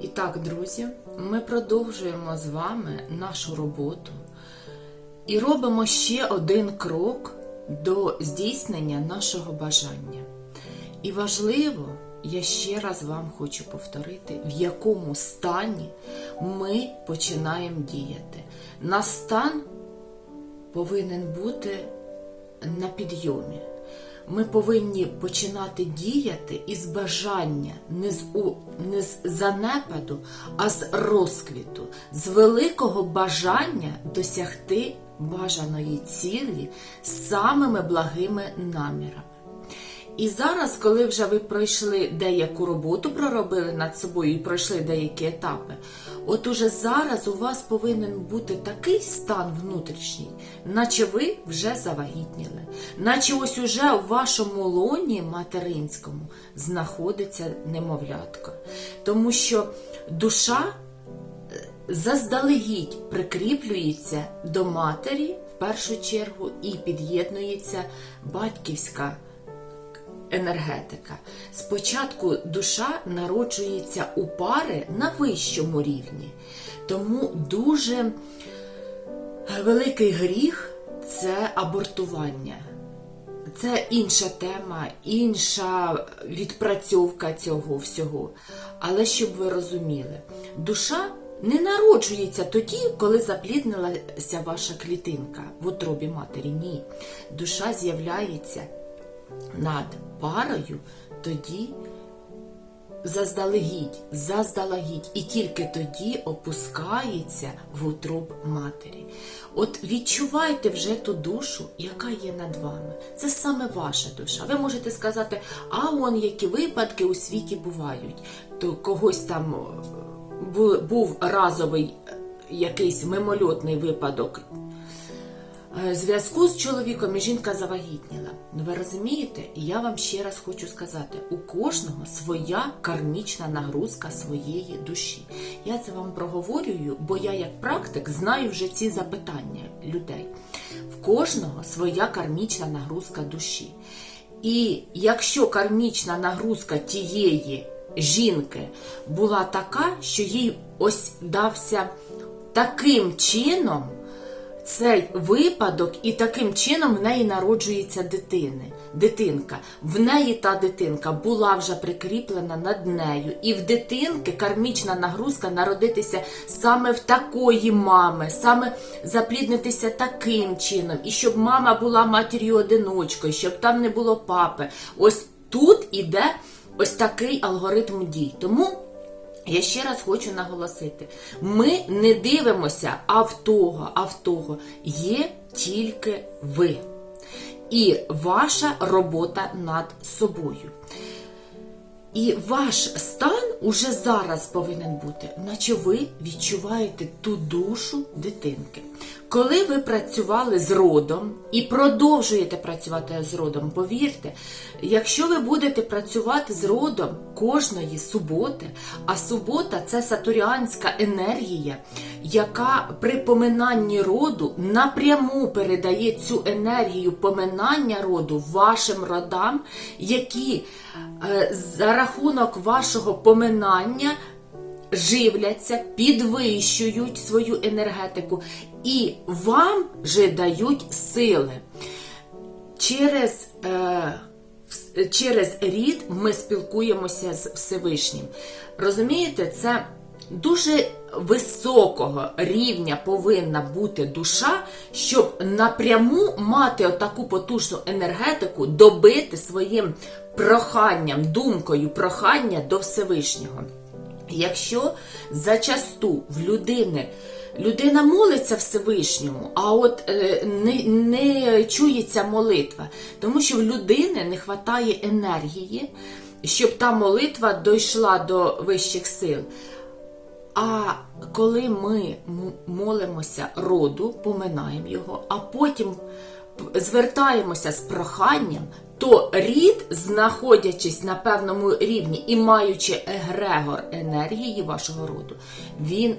І так, друзі, ми продовжуємо з вами нашу роботу і робимо ще один крок до здійснення нашого бажання. І важливо, я ще раз вам хочу повторити, в якому стані ми починаємо діяти. На стан повинен бути на підйомі. Ми повинні починати діяти із бажання, не з, у, не з занепаду, а з розквіту, з великого бажання досягти бажаної цілі самими благими намірами. І зараз, коли вже ви пройшли деяку роботу, проробили над собою і пройшли деякі етапи, от уже зараз у вас повинен бути такий стан внутрішній, наче ви вже завагітніли, наче ось уже у вашому лоні материнському знаходиться немовлятка. Тому що душа е, заздалегідь прикріплюється до матері в першу чергу і під'єднується батьківська енергетика. Спочатку душа народжується у пари на вищому рівні, тому дуже великий гріх це абортування. Це інша тема, інша відпрацьовка цього всього. Але щоб ви розуміли, душа не народжується тоді, коли запліднилася ваша клітинка в утробі матері. Ні. Душа з'являється над парою тоді заздалегідь, заздалегідь, і тільки тоді опускається в утроб матері. От відчувайте вже ту душу, яка є над вами. Це саме ваша душа. Ви можете сказати, а он які випадки у світі бувають, то когось там був разовий якийсь мимольотний випадок е, зв'язку з чоловіком і жінка завагітніла. Ну ви розумієте? Я вам ще раз хочу сказати: у кожного своя кармічна нагрузка своєї душі. Я це вам проговорюю, бо я як практик знаю вже ці запитання людей. В кожного своя кармічна нагрузка душі. І якщо кармічна нагрузка тієї жінки була така, що їй ось дався таким чином цей випадок, і таким чином в неї народжується дитини, дитинка. В неї та дитинка була вже прикріплена над нею. І в дитинки кармічна нагрузка народитися саме в такої мами, саме запліднитися таким чином, і щоб мама була матір'ю одиночкою, щоб там не було папи. Ось тут іде ось такий алгоритм дій. Тому. Я ще раз хочу наголосити: ми не дивимося а в того, а в того. Є тільки ви. І ваша робота над собою. І ваш стан уже зараз повинен бути, наче ви відчуваєте ту душу дитинки. Коли ви працювали з родом і продовжуєте працювати з родом, повірте, якщо ви будете працювати з родом кожної суботи, а субота це сатуріанська енергія, яка при поминанні роду напряму передає цю енергію поминання роду вашим родам, які е, за рахунок вашого поминання живляться, підвищують свою енергетику і вам же дають сили. Через, е, через рід ми спілкуємося з Всевишнім. Розумієте, це дуже високого рівня повинна бути душа, щоб напряму мати отаку потужну енергетику, добити своїм проханням, думкою прохання до Всевишнього. Якщо зачасту в людини людина молиться Всевишньому, а от е, не, не чується молитва, тому що в людини не вистачає енергії, щоб та молитва дійшла до вищих сил. А коли ми молимося роду, поминаємо його, а потім звертаємося з проханням, то рід, знаходячись на певному рівні і маючи егрегор енергії вашого роду, він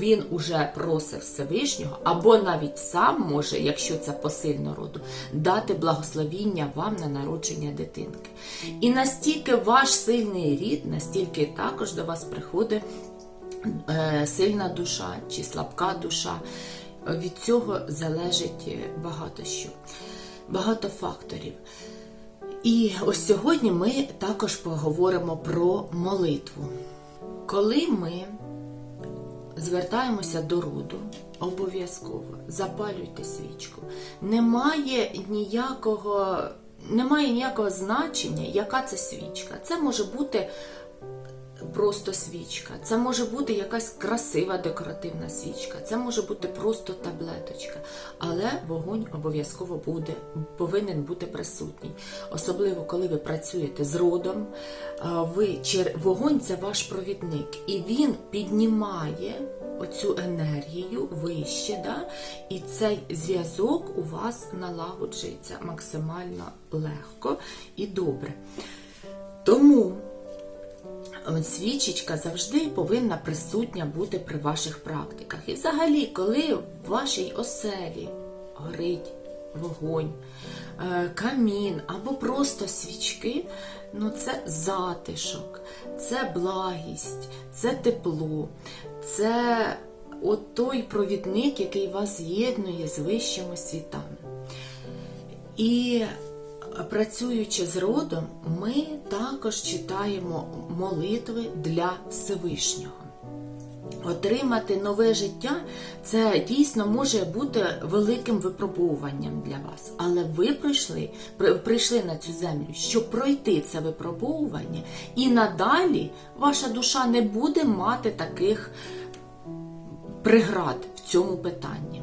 він уже просить Всевишнього, або навіть сам може, якщо це посильно роду, дати благословіння вам на народження дитинки. І настільки ваш сильний рід, настільки також до вас приходить е, сильна душа чи слабка душа. Від цього залежить багато що, багато факторів. І ось сьогодні ми також поговоримо про молитву. Коли ми звертаємося до роду, обов'язково запалюйте свічку. Немає ніякого, немає ніякого значення, яка це свічка. Це може бути просто свічка, це може бути якась красива декоративна свічка, це може бути просто таблеточка, але вогонь обов'язково буде, повинен бути присутній. Особливо, коли ви працюєте з родом, ви, вогонь це ваш провідник, і він піднімає оцю енергію вище, да? і цей зв'язок у вас налагоджується максимально легко і добре. Тому Свічечка завжди повинна присутня бути при ваших практиках. І взагалі, коли в вашій оселі горить вогонь, е, камін або просто свічки, ну це затишок, це благість, це тепло, це от той провідник, який вас з'єднує з вищими світами. І працюючи з родом, ми також читаємо молитви для Всевишнього. Отримати нове життя це дійсно може бути великим випробовуванням для вас. Але ви прийшли, прийшли на цю землю, щоб пройти це випробовування, і надалі ваша душа не буде мати таких преград в цьому питанні.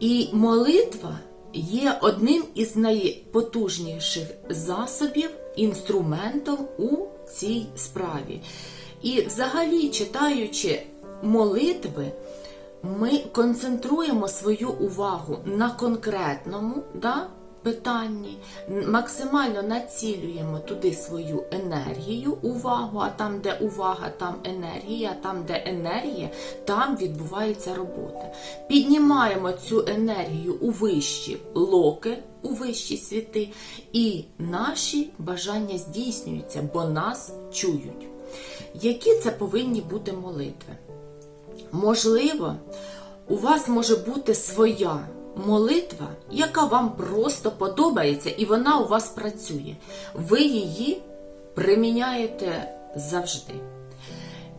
І молитва є одним із найпотужніших засобів, інструментом у цій справі. І взагалі, читаючи молитви, ми концентруємо свою увагу на конкретному да, питанні, максимально націлюємо туди свою енергію, увагу, а там, де увага, там енергія, там, де енергія, там відбувається робота. Піднімаємо цю енергію у вищі локи, у вищі світи, і наші бажання здійснюються, бо нас чують. Які це повинні бути молитви? Можливо, у вас може бути своя молитва, яка вам просто подобається, і вона у вас працює. Ви її приміняєте завжди.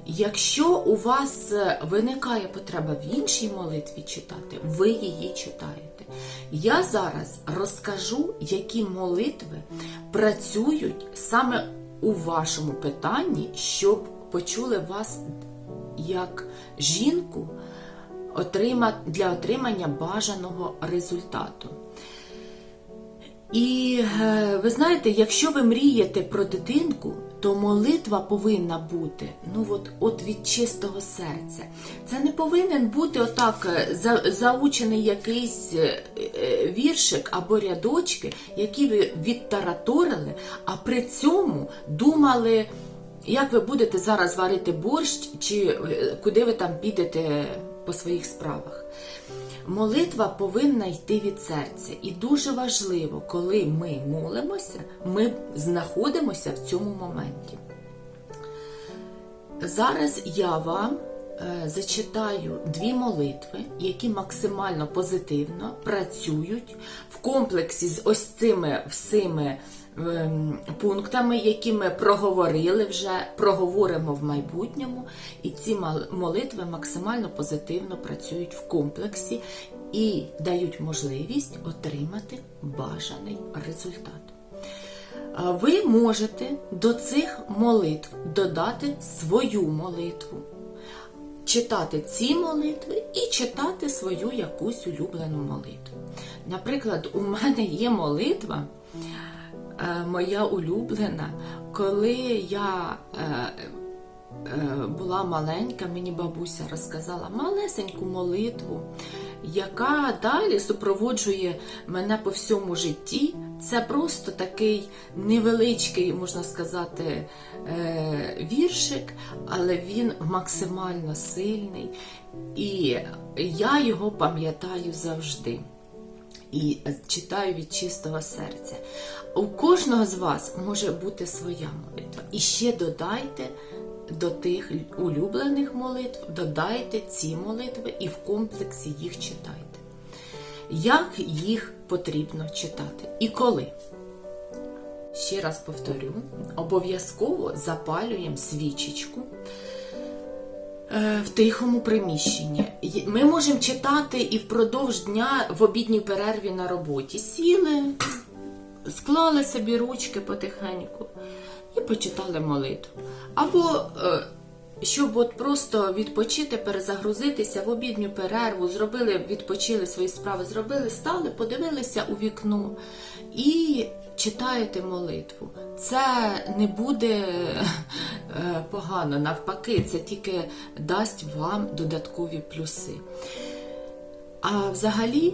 Якщо у вас е, виникає потреба в іншій молитві читати, ви її читаєте. Я зараз розкажу, які молитви працюють саме у вашому питанні, щоб почули вас як жінку для отримання бажаного результату. І е, ви знаєте, якщо ви мрієте про дитинку, то молитва повинна бути ну от, от від чистого серця. Це не повинен бути отак е, за, заучений якийсь е, віршик або рядочки, які ви відтараторили, а при цьому думали, як ви будете зараз варити борщ, чи куди ви там підете по своїх справах. Молитва повинна йти від серця. І дуже важливо, коли ми молимося, ми знаходимося в цьому моменті. Зараз я вам зачитаю дві молитви, які максимально позитивно працюють в комплексі з ось цими всіми ем, пунктами, які ми проговорили вже, проговоримо в майбутньому. І ці молитви максимально позитивно працюють в комплексі і дають можливість отримати бажаний результат. Ви можете до цих молитв додати свою молитву, читати ці молитви і читати свою якусь улюблену молитву. Наприклад, у мене є молитва, е, моя улюблена, коли я е, е, була маленька, мені бабуся розказала малесеньку молитву, яка далі супроводжує мене по всьому житті. Це просто такий невеличкий, можна сказати, е, віршик, але він максимально сильний, і я його пам'ятаю завжди. І читаю від чистого серця. У кожного з вас може бути своя молитва. І ще додайте до тих улюблених молитв, додайте ці молитви і в комплексі їх читайте. Як їх потрібно читати і коли? Ще раз повторю: обов'язково запалюємо свічечку е, в тихому приміщенні. Ми можемо читати і впродовж дня в обідній перерві на роботі. Сіли, склали собі ручки потихеньку і почитали молитву. Або е, щоб от просто відпочити, перезагрузитися в обідню перерву, зробили, відпочили свої справи, зробили, стали, подивилися у вікно і читаєте молитву. Це не буде е, погано, навпаки, це тільки дасть вам додаткові плюси. А взагалі,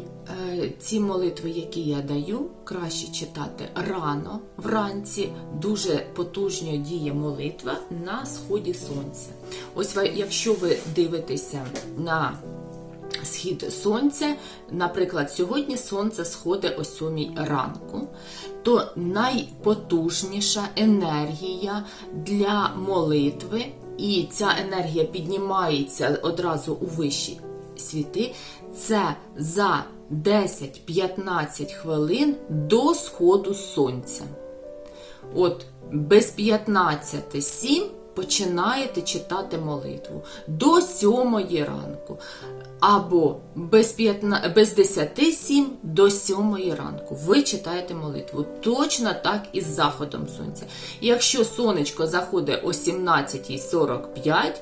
е, ці молитви, які я даю, краще читати рано, вранці. Дуже потужно діє молитва на сході сонця. Ось якщо ви дивитеся на схід сонця, наприклад, сьогодні сонце сходить о 7 ранку, то найпотужніша енергія для молитви, і ця енергія піднімається одразу у вищі світи, це за 10-15 хвилин до сходу сонця. От без 15-7 починаєте читати молитву до 7 ранку. Або без, 15, без 10-7 до 7 ранку. Ви читаєте молитву. Точно так і з заходом сонця. Якщо сонечко заходить о 17.45,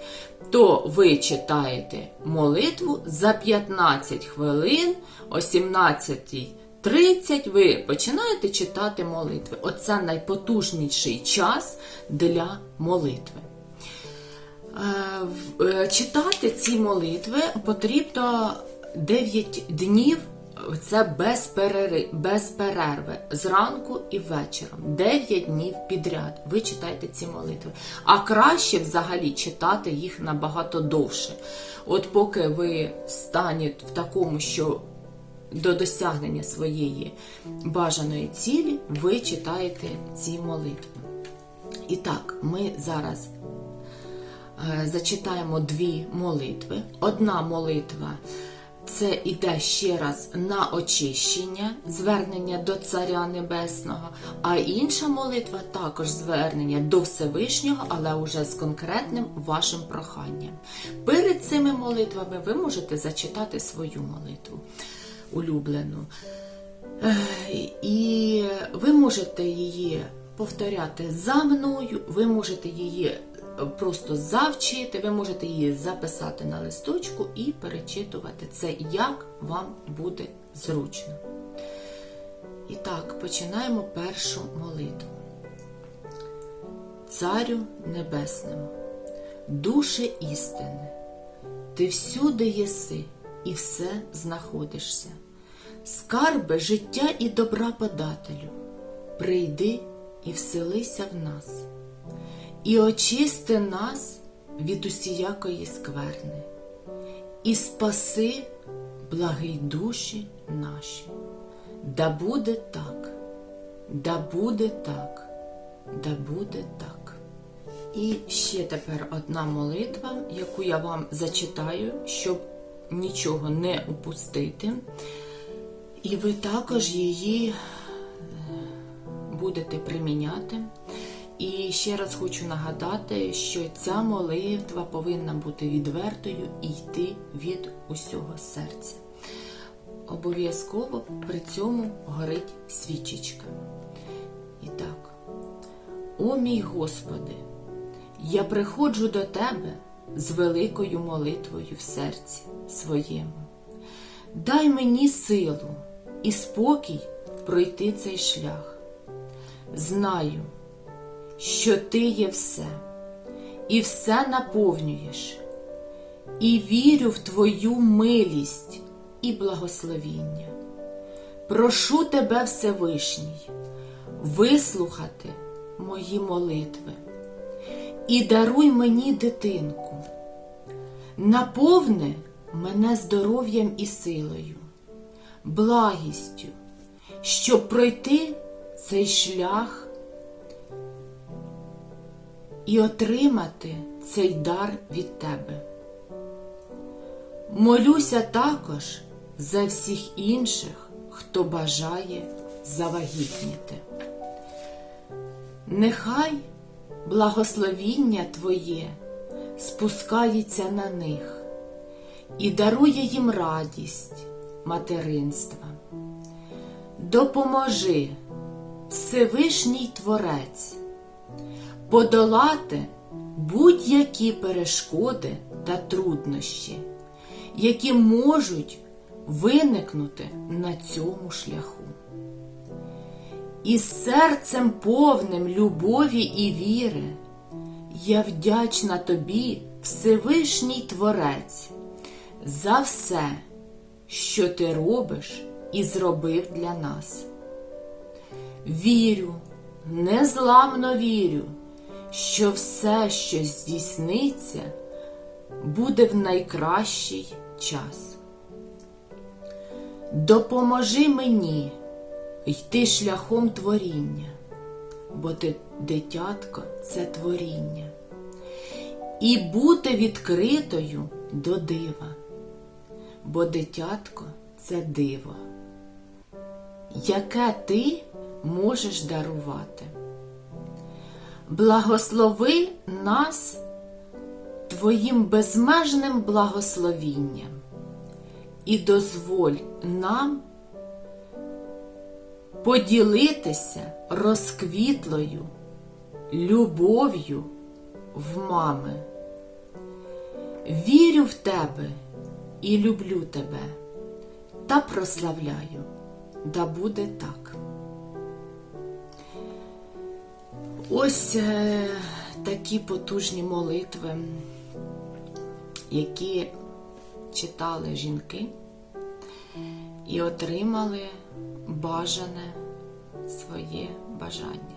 то ви читаєте молитву за 15 хвилин о 17.30 ви починаєте читати молитви. Оце найпотужніший час для молитви. Е, е, Читати ці молитви потрібно 9 днів. Це без перерви, без перерви зранку і вечором. 9 днів підряд ви читаєте ці молитви. А краще взагалі читати їх набагато довше. От поки ви станете в такому, що до досягнення своєї бажаної цілі, ви читаєте ці молитви. І так, ми зараз е, зачитаємо дві молитви. Одна молитва це іде ще раз на очищення, звернення до Царя Небесного, а інша молитва також звернення до Всевишнього, але вже з конкретним вашим проханням. Перед цими молитвами ви можете зачитати свою молитву улюблену. І ви можете її повторяти за мною, ви можете її просто завчити, ви можете її записати на листочку і перечитувати це, як вам буде зручно. І так, починаємо першу молитву. Царю Небесному, душе істини, ти всюди єси і все знаходишся. Скарби життя і добра подателю, прийди і вселися в нас, і очисти нас від усіякої скверни, і спаси, благий душі наші. Да буде так, да буде так, да буде так. І ще тепер одна молитва, яку я вам зачитаю, щоб нічого не упустити. І ви також її е, будете приміняти. І ще раз хочу нагадати, що ця молитва повинна бути відвертою і йти від усього серця. Обов'язково при цьому горить свічечка. І так, о мій Господи, я приходжу до Тебе з великою молитвою в серці своєму. Дай мені силу і спокій пройти цей шлях. Знаю, що Ти є все, і все наповнюєш, і вірю в Твою милість і благословіння. прошу тебе, Всевишній, вислухати мої молитви і даруй мені дитинку, наповни мене здоров'ям і силою, благістю, щоб пройти цей шлях і отримати цей дар від тебе. Молюся також за всіх інших, хто бажає завагітніти. Нехай благословіння Твоє спускається на них і дарує їм радість материнства. Допоможи, Всевишній Творець, подолати будь-які перешкоди та труднощі, які можуть виникнути на цьому шляху. І серцем повним любові і віри я вдячна тобі, Всевишній Творець, за все, що ти робиш і зробив для нас. Вірю, незламно вірю, що все, що здійсниться, буде в найкращий час. Допоможи мені йти шляхом творіння, бо ти, дитятко, це творіння, і бути відкритою до дива, бо дитятко це диво, яке ти можеш дарувати. Благослови нас Твоїм безмежним благословінням і дозволь нам поділитися розквітлою любов'ю в мами. Вірю в тебе і люблю тебе та прославляю, да буде так. Ось е, такі потужні молитви, які читали жінки і отримали бажане своє бажання.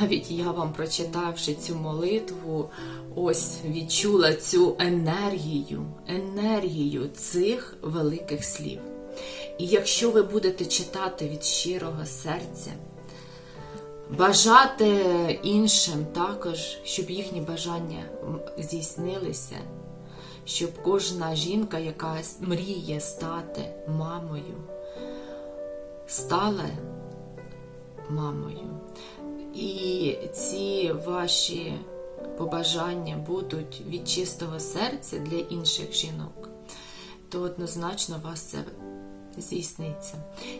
Навіть я вам, прочитавши цю молитву, ось відчула цю енергію, енергію цих великих слів. І якщо ви будете читати від щирого серця, бажати іншим також, щоб їхні бажання здійснилися, щоб кожна жінка, яка мріє стати мамою, стала мамою. І ці ваші побажання будуть від чистого серця для інших жінок, то однозначно вас це здійсниться.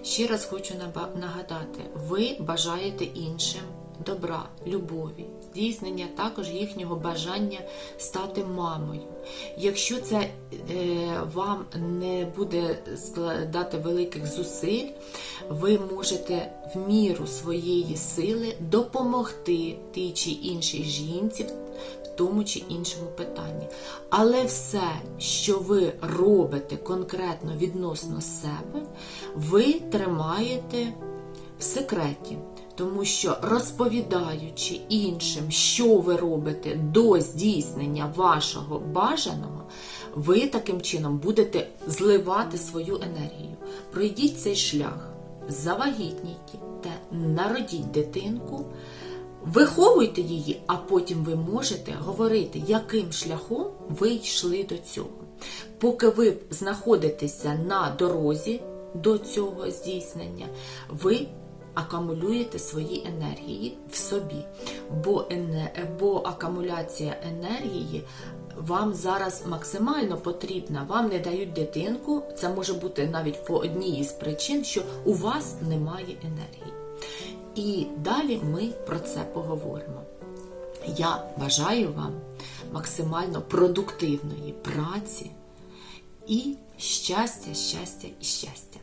Ще раз хочу нагадати: ви бажаєте іншим добра, любові, здійснення також їхнього бажання стати мамою. Якщо це е, вам не буде складати великих зусиль, ви можете в міру своєї сили допомогти тій чи іншій жінці тому чи іншому питанні. Але все, що ви робите конкретно відносно себе, ви тримаєте в секреті. Тому що розповідаючи іншим, що ви робите до здійснення вашого бажаного, ви таким чином будете зливати свою енергію. Пройдіть цей шлях, завагітніть та народіть дитинку, виховуйте її, а потім ви можете говорити, яким шляхом ви йшли до цього. Поки ви знаходитеся на дорозі до цього здійснення, ви акумулюєте свої енергії в собі, бо, бо акумуляція енергії вам зараз максимально потрібна. Вам не дають дитинку, це може бути навіть по одній із причин, що у вас немає енергії. І далі ми про це поговоримо. Я бажаю вам максимально продуктивної праці і щастя, щастя і щастя.